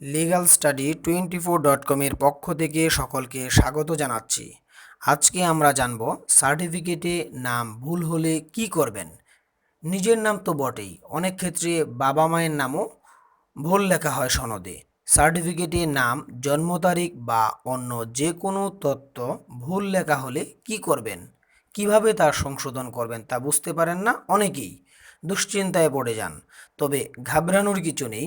Legal study twenty four dot কমের পক্ষ থেকে সকলকে স্বাগত জানাচ্ছি। আজকে আমরা জানব সার্টিফিকেটে নাম ভুল হলে কি করবেন? নিজের নাম তো বটেই, অনেক ক্ষেত্রে বাবা মায়ের নামও ভুল লেখা হয় সনদে। সার্টিফিকেটে নাম, জন্ম তারিখ বা অন্য যে কোনো তথ্য ভুল লেখা হলে কি করবেন? কীভাবে তার সংশোধন করবেন তা বুঝতে পারেন না অনেকেই। দুশ্চিন্তায় পড়ে যান। তবে ঘাবড়ানোর কিছু নেই।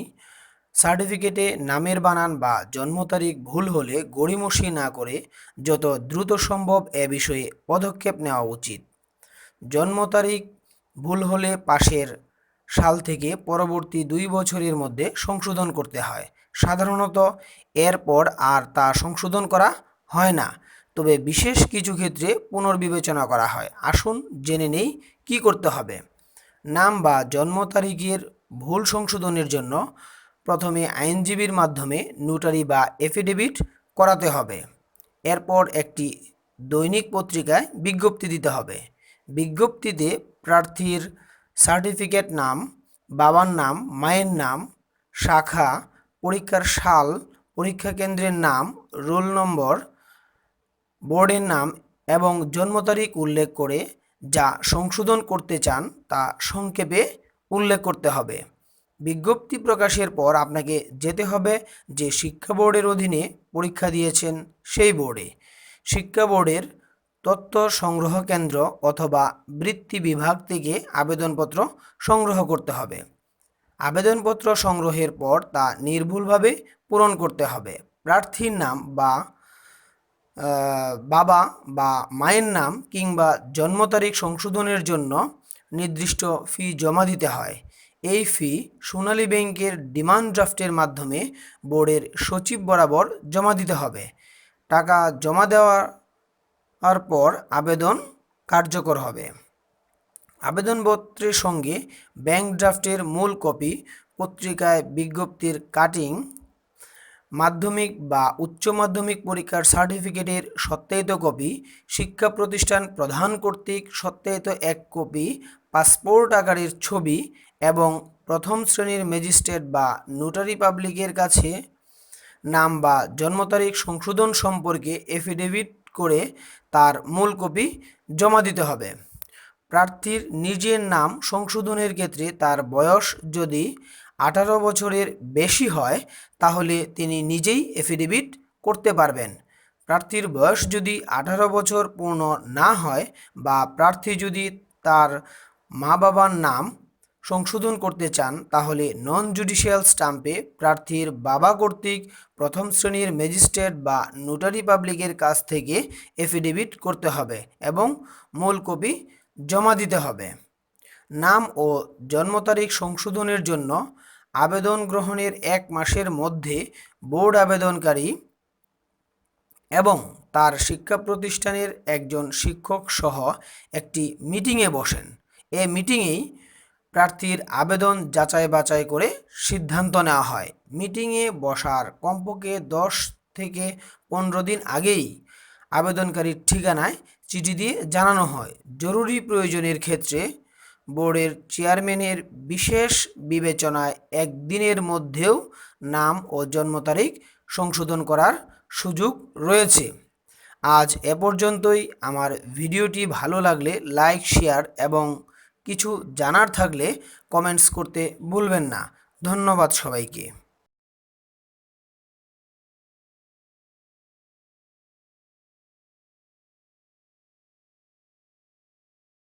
সার্টিফিকেটে নামের বানান বা জন্ম তারিখ ভুল হলে গড়িমসি না করে যত দ্রুত সম্ভব এ বিষয়ে পদক্ষেপ নেওয়া উচিত। জন্ম তারিখ ভুল হলে পাশের সাল থেকে পরবর্তী দুই বছরের মধ্যে সংশোধন করতে হয়। সাধারণত এরপর আর তা সংশোধন করা হয় না। তবে বিশেষ কিছু ক্ষেত্রে পুনর্বিবেচনা করা হয়। আসুন জেনে নেই কী করতে হবে। নাম বা জন্ম তারিখের ভুল সংশোধনের জন্য প্রথমে আইনজীবীর মাধ্যমে নোটারি বা এফিডেভিট করাতে হবে। এরপর একটি দৈনিক পত্রিকায় বিজ্ঞপ্তি দিতে হবে। বিজ্ঞপ্তিতে প্রার্থীর সার্টিফিকেট নাম, বাবার নাম, মায়ের নাম, শাখা, পরীক্ষার সাল, পরীক্ষা কেন্দ্রের নাম, রোল নম্বর, বোর্ডের নাম এবং জন্ম তারিখ উল্লেখ করে যা সংশোধন করতে চান তা সংক্ষেপে উল্লেখ করতে হবে। বিজ্ঞপ্তি প্রকাশের পর আপনাকে যেতে হবে যে শিক্ষা বোর্ডের অধীনে পরীক্ষা দিয়েছেন সেই বোর্ডে। শিক্ষা বোর্ডের তথ্য সংগ্রহ কেন্দ্র অথবা বৃত্তি বিভাগ থেকে আবেদনপত্র সংগ্রহ করতে হবে। আবেদনপত্র সংগ্রহের পর তা নির্ভুলভাবে পূরণ করতে হবে। প্রার্থীর নাম বা বাবা বা মায়ের নাম কিংবা জন্ম তারিখ সংশোধনের জন্য নির্দিষ্ট ফি জমা দিতে হয়। এই ফি সোনালী ব্যাংকের ডিমান্ড ড্রাফটের মাধ্যমে বোর্ডের সচিব বরাবর জমা দিতে হবে। টাকা জমা দেওয়ার পর আবেদন কার্যকর হবে। আবেদনপত্রের সঙ্গে ব্যাংক ড্রাফটের মূল কপি পত্রিকায় বিজ্ঞপ্তির কাটিং মাধ্যমিক বা উচ্চ মাধ্যমিক পরীক্ষার সার্টিফিকেটের সত্যায়িত কপি শিক্ষা প্রতিষ্ঠান প্রধান কর্তৃক সত্যায়িত এক কপি পাসপোর্ট আকারের ছবি এবং প্রথম শ্রেণির ম্যাজিস্ট্রেট বা নোটারি পাবলিকের কাছে নাম বা জন্ম তারিখ সংশোধন সম্পর্কে এফিডেভিট করে তার মূল কপি জমা দিতে হবে। প্রার্থীর নিজের নাম সংশোধনের ক্ষেত্রে তার বয়স যদি আঠারো বছরের বেশি হয়, তাহলে তিনি নিজেই এফিডেভিট করতে পারবেন। প্রার্থীর বয়স যদি আঠারো বছর পূর্ণ না হয় বা প্রার্থী যদি তার মা বাবার নাম সংশোধন করতে চান, তাহলে নন জুডিশিয়াল স্টাম্পে প্রার্থীর বাবা কর্তৃক প্রথম শ্রেণির ম্যাজিস্ট্রেট বা নোটারি পাবলিকের কাছ থেকে এফিডেভিট করতে হবে এবং মূল কপি জমা দিতে হবে। নাম ও জন্ম তারিখ সংশোধনের জন্য আবেদন গ্রহণের এক মাসের মধ্যে বোর্ড আবেদনকারী এবং তার শিক্ষা প্রতিষ্ঠানের একজন শিক্ষক সহ একটি মিটিংয়ে বসেন। এ মিটিংয়েই প্রার্থীর আবেদন যাচাই বাছাই করে সিদ্ধান্ত নেওয়া হয়। মিটিংয়ে বসার কমপক্ষে দশ থেকে পনেরো দিন আগেই আবেদনকারীর ঠিকানায় চিঠি দিয়ে জানানো হয়। জরুরি প্রয়োজনের ক্ষেত্রে বোর্ডের চেয়ারম্যানের বিশেষ বিবেচনায় একদিনের মধ্যেও নাম ও জন্ম তারিখ সংশোধন করার সুযোগ রয়েছে। আজ এ পর্যন্তই। আমার ভিডিওটি ভালো লাগলে লাইক, শেয়ার এবং কিছু জানার থাকলে কমেন্টস করতে ভুলবেন না। ধন্যবাদ সবাইকে।